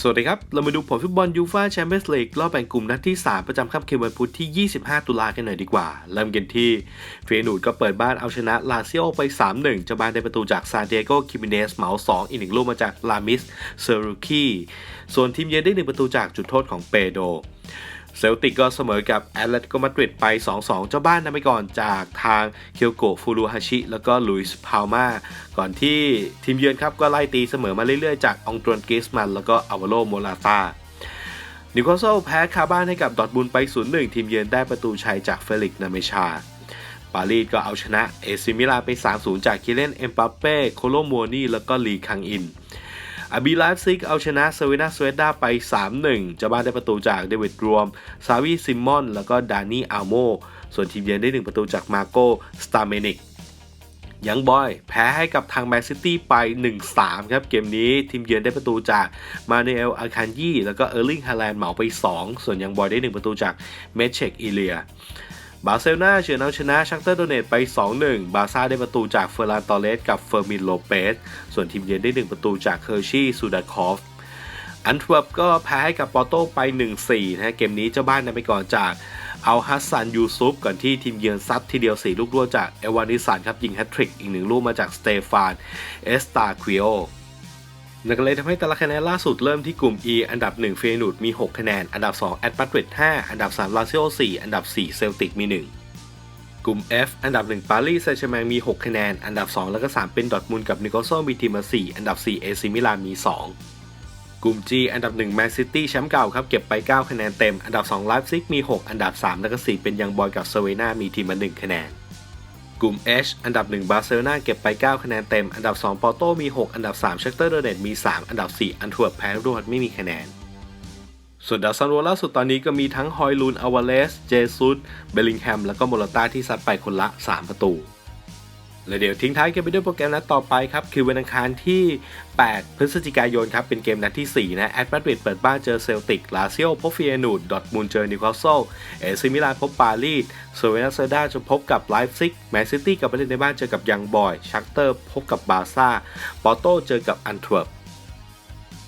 สวัสดีครับ เรามาดูผลฟุตบอลยูฟ่าแชมเปี้ยนส์ลีกรอบแบ่งกลุ่มนัดที่ 3 ประจำค่ำคืนวันพุธที่ 25 ตุลากันหน่อยดีกว่า เริ่มกันที่เฟยนูดก็เปิดบ้านเอาชนะลาซิโอไป 3-1 จะบานได้ประตูจากซานดิเดโกคิมิเนสเหมา 2 อีกหนึ่งลูกมาจากลามิสเซอรุคีส่วนทีมเยือนได้ 1 ประตูจากจุดโทษของเปโด เซลติกก็เสมอกับแอตเลติโกมาดริดไป 2-2 เจ้าบ้านนำไปก่อนจากทางเคียวโกฟูรุฮาชิ แล้วก็ลุยส์พาวมาก่อนที่ทีมเยือนครับก็ไล่ตีเสมอมาเรื่อยๆ จากองตรวนกิสมัน แล้วก็อาวาโลโมลาตานิวคาสเซิลแพ้คาบ้านให้กับดอทมุนไป 0-1 ทีมเยือนได้ประตูชัยจากเฟลิกนาเมชาปารีสก็เอาชนะเอซิมิลาไป 3-0 จากคิเลนเอ็มบัปเป้ โคโลมัวนี่ แล้วก็ลีคังอิน อาบีไลฟ์ซิกเอาชนะเซเวนาสเวด้าไป 3-1จ้าบ้านได้ประตูจากเดวิดรวม ซาวีซิมอน แล้วก็ดานี่อัลโม ส่วนทีมเยือนได้ 1 ประตูจากมาโกสตาเมนิกยังบอย แพ้ให้กับทางแมนซิตี้ไป 1-3 ครับ เกมนี้ทีมเยือนได้ประตูจากมาเนเอลอาคันยี่แล้วก็เออร์ลิงฮาแลนด์เหมาไป 2 ส่วนยังบอยได้ 1 ประตูจากเมเชกอีเลีย บาร์เซโลนาเฉือนเอาชนะชักเตอร์โดเนตไป 2-1 บาซ่าได้ประตูจากเฟอร์รานตอเรสกับเฟอร์มินโลเปส ส่วนทีมเยือนได้ 1 ประตูจากเคอร์ชี่ซูดาคอฟ อันทเวิร์ปก็แพ้ให้กับปอร์โตไป 1-4นะฮะเกมนี้เจ้าบ้านนำไปก่อนจากเอาฮัสซันยูซุปก่อนที่ทีมเยือนซัดทีเดียว 4 ลูกรวดจากเอวานิสันครับยิงแฮตทริกอีกหนึ่งลูกมาจากสเตฟานเอสตาควิโอ นั่นก็เลยทำให้แต่ละคะแนนล่าสุดเริ่มที่กลุ่ม E อันดับ 1 เฟยนูดมี 6 คะแนน อันดับ 2 แอตมาดริด5อันดับ 3 ลาซิโอ 4 อันดับ 4 เซลติกมี 1 กลุ่ม F อันดับ 1 ปารีสแซงต์แชร์แมงมี 6 คะแนน อันดับ 2 แล้วก็ 3 เป็นดอทมุนกับนิโคลโซมีทีมา4อันดับ 4 เอซิมิลานมี 2 กลุ่ม G อันดับ 1 แมนซิตี้แชมป์เก่าครับเก็บไป 9 คะแนนเต็ม อันดับ 2 ไลฟ์ซิกมี 6 อันดับ 3 แล้วก็ 4 เป็นยังบอยกับเซเวนามีทีมมา1 คะแนน กลุ่ม H อันดับ 1 บาร์เซโลนาเก็บไป 9 คะแนนเต็ม อันดับ 2 ปอร์โตมี 6 อันดับ 3 เชคเตอร์โดเนตมี 3 อันดับ 4 อันทเวิร์ปแพ้รวดไม่มีคะแนน ส่วนดาวซันโวล่าสุดตอนนี้ก็มีทั้งฮอยลูนอาวาเลส เจซุส เบลลิงแฮม แล้วก็โมลตาที่ซัดไปคนละ 3 ประตู และเดี๋ยวทิ้งท้ายกันไปด้วยโปรแกรมนัดต่อไปครับ คือวันอังคารที่ 8 พฤศจิกายนครับ เป็นเกมนัดที่ 4 นะแอตมาดริดเปิดบ้านเจอเซลติกลาซิโอพบฟิเอนูดดอทมุนเจอนิวคาสเซิลเอซิมิลานพบปารีสโซเวนาเซดาจะพบกับไลฟ์ซิกแมนซิตี้กับไปเล่นในบ้านเจอกับยังบอยชักเตอร์พบกับบาซ่าปอโต้เจอกับอันทเวิร์ป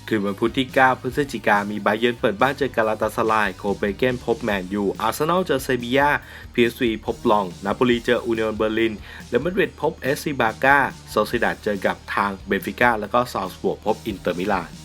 คืนวันพุธที่ 9 พฤศจิกามีไบเยนเปิดบ้านเจอกาลาตาสลาย โคเปนเกนพบแมนยู อาร์เซนอลเจอเซบียาพีเอสวีพบลอง นาโปลีเจออูเนียนเบอร์ลินเรอัลมาดริดพบเอสซีบาก้าโซซิดาดเจอกับทางเบนฟิก้า แล้วก็ซาวส์บวกพบอินเตอร์มิลาน